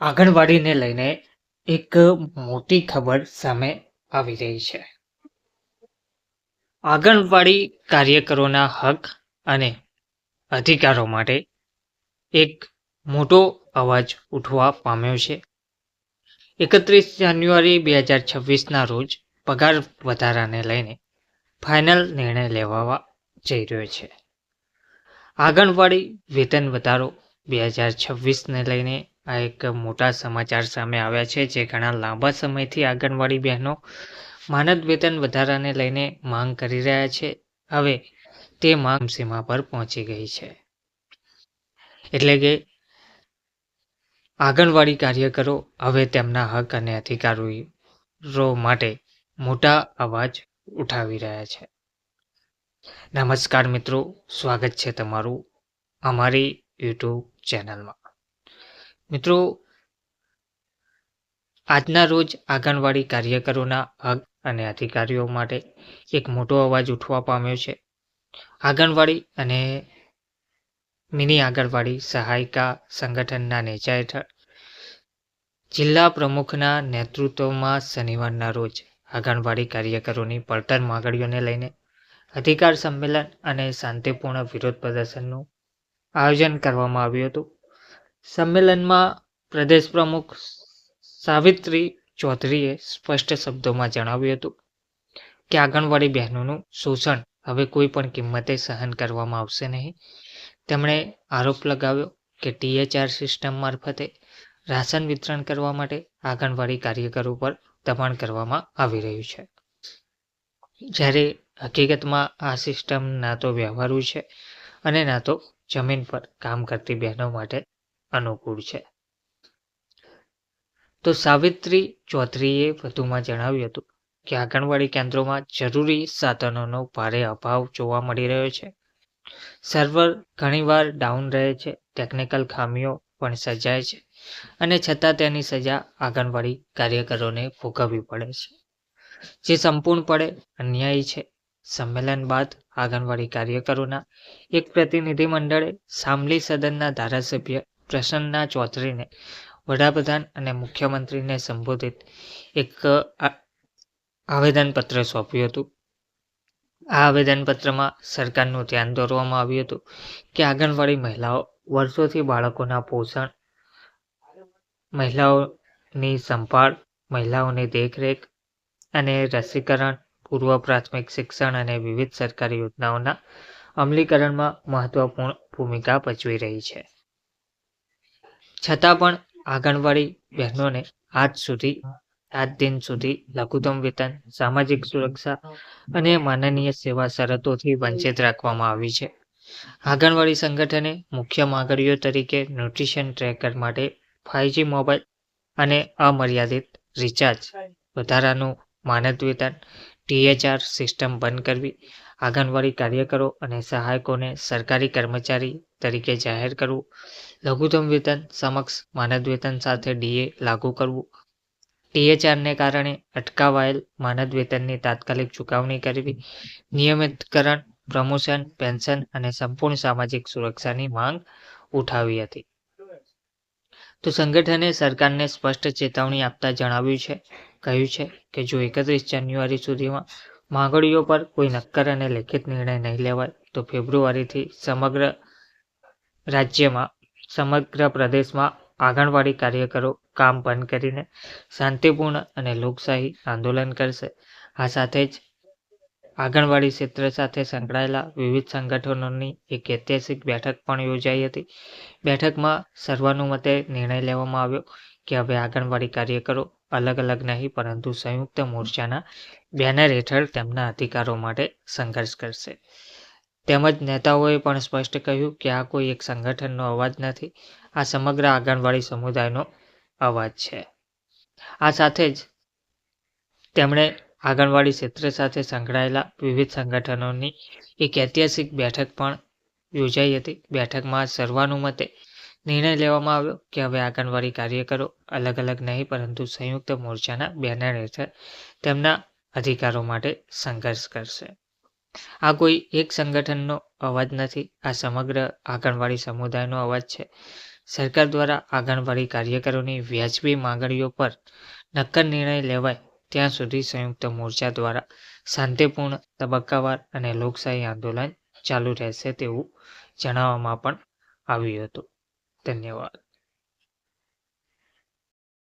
આંગણવાડીને લઈને એક મોટી ખબર સામે આવી રહી છે. આંગણવાડી કાર્યકરોના હક અને અધિકારો માટે એક મોટો અવાજ ઉઠવા પામ્યો છે. એકત્રીસ જાન્યુઆરી બે હજાર છવ્વીસના રોજ પગાર વધારાને લઈને ફાઇનલ નિર્ણય લેવા જઈ રહ્યો છે. આંગણવાડી વેતન વધારો બે હજાર છવ્વીસને લઈને આ એક મોટા સમાચાર સામે આવ્યા છે જે ઘણા લાંબા સમયથી આંગણવાડી બહેનો માનદ વેતન વધારાને લઈને માંગ કરી રહ્યા છે. હવે તે માંગ સીમા પર પહોંચી ગઈ છે. એટલે કે આંગણવાડી કાર્યકરો હવે તેમના હક અને અધિકારો માટે મોટા અવાજ ઉઠાવી રહ્યા છે. નમસ્કાર મિત્રો, સ્વાગત છે તમારું અમારી યુટ્યુબ ચેનલમાં. મિત્રો, આજના રોજ આંગણવાડી કાર્યકરોના હક અને અધિકારીઓ માટે એક મોટો અવાજ ઉઠવા પામ્યો છે. આંગણવાડી અને મિની આંગણવાડી સહાયિકા સંગઠનના નેજા હેઠળ જિલ્લા પ્રમુખના નેતૃત્વમાં શનિવારના રોજ આંગણવાડી કાર્યકરોની પડતર માગણીઓને લઈને અધિકાર સંમેલન અને શાંતિપૂર્ણ વિરોધ પ્રદર્શનનું આયોજન કરવામાં આવ્યું હતું. સંમેલનમાં પ્રદેશ પ્રમુખ સાવિત્રી ચૌધરીએ સ્પષ્ટ શબ્દોમાં જણાવ્યું હતું કે આંગણવાડી બહેનોનું શોષણ હવે કોઈ પણ કિંમતે સહન કરવામાં આવશે નહીં. તેમણે આરોપ લગાવ્યો કે ટીએચઆર સિસ્ટમ મારફતે રાશન વિતરણ કરવા માટે આંગણવાડી કાર્યકરો પર દબાણ કરવામાં આવી રહ્યું છે. જ્યારે હકીકતમાં આ સિસ્ટમ ના તો વ્યવહારુ છે અને ના તો જમીન પર કામ કરતી બહેનો માટે અનુકૂળ છે. તો સાવિત્રી ચૌધરીએ વધુમાં જણાવ્યું હતું કે આંગણવાડી કેન્દ્રોમાં જરૂરી સાધનોનો ભારે અભાવ જોવા મળી રહ્યો છે. સર્વર ઘણીવાર ડાઉન રહે છે, ટેકનિકલ ખામીઓ પણ સર્જાય છે અને છતાં તેની સજા આંગણવાડી કાર્યકરોને ભોગવવી પડે છે. જે સંપૂર્ણપણે અન્યાયી છે. સંમેલન બાદ આંગણવાડી કાર્યકરોના એક પ્રતિનિધિ મંડળે સામલી સદનના ધારાસભ્ય પ્રસન્ના ચૌધરીને વડાપ્રધાન અને મુખ્યમંત્રીને સંબોધિત એક આવેદનપત્ર સોંપ્યું હતું. આ આવેદનપત્રમાં સરકારનું ધ્યાન દોરવામાં આવ્યું હતું કે આંગણવાડી મહિલાઓ વર્ષોથી બાળકોના પોષણ, મહિલાઓની સંભાળ, મહિલાઓની દેખરેખ અને રસીકરણ, પૂર્વ પ્રાથમિક શિક્ષણ અને વિવિધ સરકારી યોજનાઓના અમલીકરણમાં મહત્વપૂર્ણ ભૂમિકા ભજવી રહી છે. છતાં પણ આંગણવાડી બહેનોને આજ સુધી, આજ દિન સુધી લઘુત્તમ વેતન, સામાજિક સુરક્ષા અને માનનીય સેવા શરતોથી વંચિત રાખવામાં આવી છે. આંગણવાડી સંગઠને મુખ્ય માંગણીઓ તરીકે ન્યુટ્રિશન ટ્રેકર માટે ફાઇવજી મોબાઈલ અને અમર્યાદિત રિચાર્જ વધારાનું માનદ વેતન ટીએચઆર સિસ્ટમ બંધ કરવી આંગણવાડી કાર્યકરો અને સહાયકોને સરકારી કર્મચારી તરીકે જાહેર કરવું, લઘુત્તમ વેતન સમક્ષ માનદ વેતન સાથે ડીએ લાગુ કરવું. ટીએચઆરને કારણે અટકાવાયેલ માનદ વેતનની તાત્કાલિક ચૂકવણી કરવી, નિયમિતકરણ, પ્રમોશન, પેન્શન અને સંપૂર્ણ સામાજિક સુરક્ષાની માંગ ઉઠાવી હતી. તો સંગઠને સરકારને સ્પષ્ટ ચેતવણી આપતા જણાવ્યું છે, કહ્યું છે કે જો એકત્રીસ જાન્યુઆરી સુધીમાં માંગણીઓ પર કોઈ નક્કર અને લેખિત નિર્ણય નહીં લેવાય, તો ફેબ્રુઆરીથી સમગ્ર રાજ્યમાં, સમગ્ર પ્રદેશમાં આંગણવાડી કાર્યકરો કામ બંધ કરીને શાંતિપૂર્ણ અને લોકશાહી આંદોલન કરશે. આ સાથે જ આંગણવાડી ક્ષેત્ર સાથે સંકળાયેલા વિવિધ સંગઠનોની એક ઐતિહાસિક બેઠક પણ યોજાઈ હતી. બેઠકમાં સર્વાનુમતે નિર્ણય લેવામાં આવ્યો. કે હવે આંગણવાડી કાર્યકરો અલગ અલગ નહીં, પરંતુ સંયુક્ત મોરચાના બેનર હેઠળ તેમના અધિકારો માટે સંઘર્ષ કરશે. તેમજ નેતાઓએ પણ સ્પષ્ટ કહ્યું કે આ કોઈ એક સંગઠનનો અવાજ નથી. આ સમગ્ર આંગણવાડી સમુદાયનો અવાજ છે. આ સાથે જ તેમણે આંગણવાડી ક્ષેત્ર સાથે સંકળાયેલા વિવિધ સંગઠનોની એક ઐતિહાસિક બેઠક પણ યોજાઈ હતી. બેઠકમાં સર્વાનુમતે નિર્ણય લેવામાં આવ્યો કે હવે આંગણવાડી કાર્યકરો અલગ અલગ નહીં, પરંતુ સંયુક્ત મોરચાના બેનર હેઠળ તેમના અધિકારો માટે સંઘર્ષ કરશે. આ કોઈ એક સંગઠનનો અવાજ નથી, આ સમગ્ર આંગણવાડી સમુદાયનો અવાજ છે. સરકાર દ્વારા આંગણવાડી કાર્યકરોની વ્યાજબી માંગણીઓ પર નક્કર નિર્ણય લેવાય ત્યાં સુધી સંયુક્ત મોરચા દ્વારા શાંતિપૂર્ણ તબક્કાવાર અને લોકશાહી આંદોલન ચાલુ રહેશે તેવું જણાવવામાં પણ આવ્યું હતું. 点に